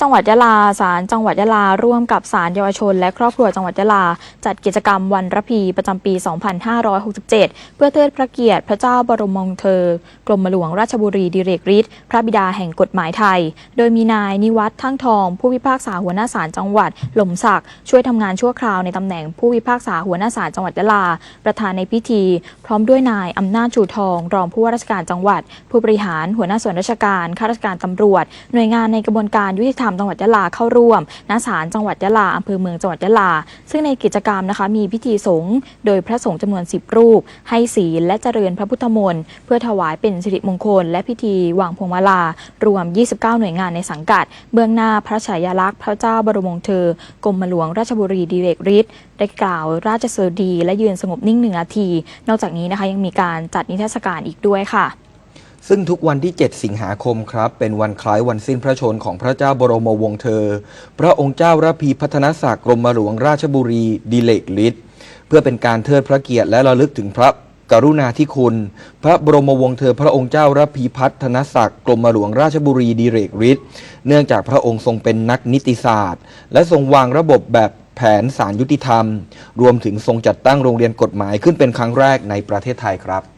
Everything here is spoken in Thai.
จังหวัดยะลาศาลจังหวัดยะลาร่วมกับศาลเยาวชน และครอบครัวจังหวัดยะลา จัดกิจกรรมวันระพีประจำปี 2567 เพื่อเทิดพระเกียรติพระเจ้าบรมวงศ์เธอกรมหลวงราชบุรีดิเรกฤทธิ์พระบิดาแห่งกฎหมายไทย โดยมีนายนิวัฒน์ทั้งทอง ผู้พิพากษาหัวหน้าศาลจังหวัดหล่มสักดิ์ช่วยทำงานชั่วคราวในตำแหน่งผู้พิพากษาหัวหน้าศาลจังหวัดยะลา ประธานในพิธี พร้อมด้วยนายอำนาจชูทอง รองผู้ว่าราชการจังหวัด ผู้บริหารหัวหน้าส่วนราชการข้าราชการตำรวจ หน่วยงานในกระบวนการยุติธรรมจังหวัดยะลาเข้าร่วมณศาลจังหวัดยะลาอำเภอเมืองจังหวัดยะลา ซึ่งในกิจกรรมนะคะมีพิธีสงฆ์โดยพระสงฆ์จำนวน 10 รูป ให้ศีลและเจริญพระพุทธมนต์เพื่อถวายเป็นสิริมงคล และพิธีวางพวงมาลารวม 29 หน่วยงานในสังกัด เบื้องหน้าพระฉายาลักษณ์พระเจ้าบรมวงศ์เธอกรมหลวงราชบุรีดิเรกฤทธิ์ได้กล่าวราชสดุดีและยืนสงบนิ่งหนึ่งนาที นอกจากนี้นะคะยังมีการจัดนิทรรศการอีกด้วยค่ะ ซึ่งทุกวันที่ 7 สิงหาคมครับ เป็นวันคล้ายวันสิ้นพระชนของพระเจ้าบรมวงศ์เธอ พระองค์เจ้าระพีพัฒนศักดิ์กรมหลวงราชบุรีดิเลกฤทธิ์เพื่อเป็นการเทิดพระเกียรติและระลึกถึงพระกรุณาธิคุณ พระบรมวงศ์เธอพระองค์เจ้าระพีพัฒนศักดิ์กรมหลวงราชบุรีดิเรกฤทธิ์เนื่องจากพระองค์ทรงเป็นนักนิติศาสตร์ และทรงวางระบบแบบแผนสารยุติธรรม รวมถึงทรงจัดตั้งโรงเรียนกฎหมายขึ้นเป็นครั้งแรกในประเทศไทยครับ